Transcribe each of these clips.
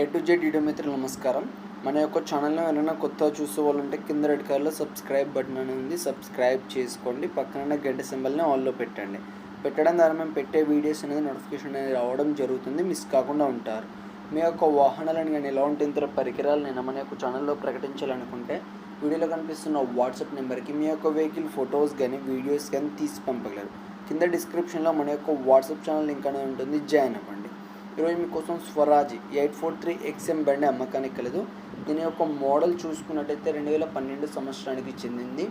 A to Z video మిత్రులు నమస్కారం. మన యొక్క ఛానల్లో ఏమైనా కొత్తగా చూసే వాళ్ళు ఉంటే కింద రెడ్ కలర్లో సబ్స్క్రైబ్ బటన్ అనేది ఉంది. సబ్స్క్రైబ్ చేసుకోండి. పక్కన గంట సింబల్ని ఆల్లో పెట్టండి. పెట్టడం ద్వారా మేము పెట్టే వీడియోస్ అనేది నోటిఫికేషన్ అనేది రావడం జరుగుతుంది. మిస్ కాకుండా ఉంటారు. మీ యొక్క వాహనాలను కానీ ఎలాంటి ఇతర పరికరాలను మన యొక్క ఛానల్లో ప్రకటించాలనుకుంటే వీడియోలో కనిపిస్తున్న వాట్సాప్ నెంబర్కి మీ యొక్క వెహికల్ ఫొటోస్ కానీ వీడియోస్ కానీ తీసి పంపగలరు. కింద డిస్క్రిప్షన్లో మన యొక్క వాట్సాప్ ఛానల్ లింక్ అనేది ఉంటుంది. జాయిన్ అవ్వండి. ఈరోజు మీకోసం Swaraj eight four three XM బండి అమ్మకానికి కలదు దీని యొక్క మోడల్ చూసుకున్నట్టయితే రెండు వేల పన్నెండు సంవత్సరానికి చెందింది.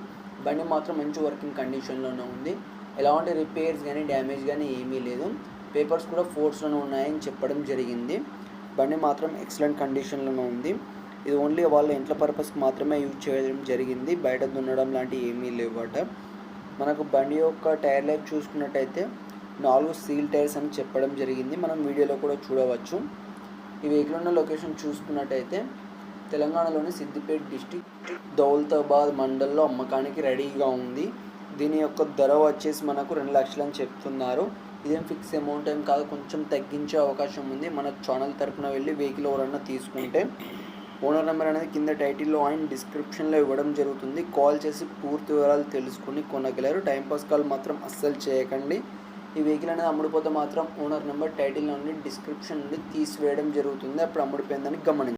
బండి మాత్రం మంచి వర్కింగ్ కండిషన్లోనే ఉంది. ఎలాంటి రిపేర్స్ కానీ డ్యామేజ్ కానీ ఏమీ లేదు. పేపర్స్ కూడా ఫోర్స్లోనే ఉన్నాయని చెప్పడం జరిగింది. బండి మాత్రం ఎక్సలెంట్ కండిషన్లోనే ఉంది. ఇది ఓన్లీ వాళ్ళ ఇంట్లో పర్పస్కి మాత్రమే యూజ్ చేయడం జరిగింది. బయట దున్నడం లాంటివి ఏమీ లేవట. మనకు బండి యొక్క టైర్ లైఫ్ చూసుకున్నట్టయితే నాలుగు సీల్ టైర్స్ అని చెప్పడం జరిగింది. మనం వీడియోలో కూడా చూడవచ్చు. ఈ వెహికల్ ఉన్న లొకేషన్ చూసుకున్నట్టయితే తెలంగాణలోని సిద్దిపేట డిస్టిక్ దౌలతాబాద్ మండల్లో అమ్మకానికి రెడీగా ఉంది. దీని యొక్క ధర వచ్చేసి మనకు రెండు లక్షలు అని చెప్తున్నారు. ఇదేం ఫిక్స్ అమౌంట్ ఏం కాదు కొంచెం తగ్గించే అవకాశం ఉంది. మన ఛానల్ తరపున వెళ్ళి వెహికల్ ఎవరన్నా తీసుకుంటే ఓనర్ నెంబర్ అనేది కింద టైటిల్లో అండ్ డిస్క్రిప్షన్లో ఇవ్వడం జరుగుతుంది. కాల్ చేసి పూర్తి వివరాలు తెలుసుకుని కొనగలరు. టైంపాస్ కాల్ మాత్రం అస్సలు చేయకండి. ఈ వెహికల్ అనేది అమ్ముడుపోతే మాత్రం ఓనర్ నెంబర్ టైటిల్ నుండి డిస్క్రిప్షన్ నుండి తీసివేయడం జరుగుతుంది. అప్పుడు అమ్ముడిపోయిందని గమనించండి.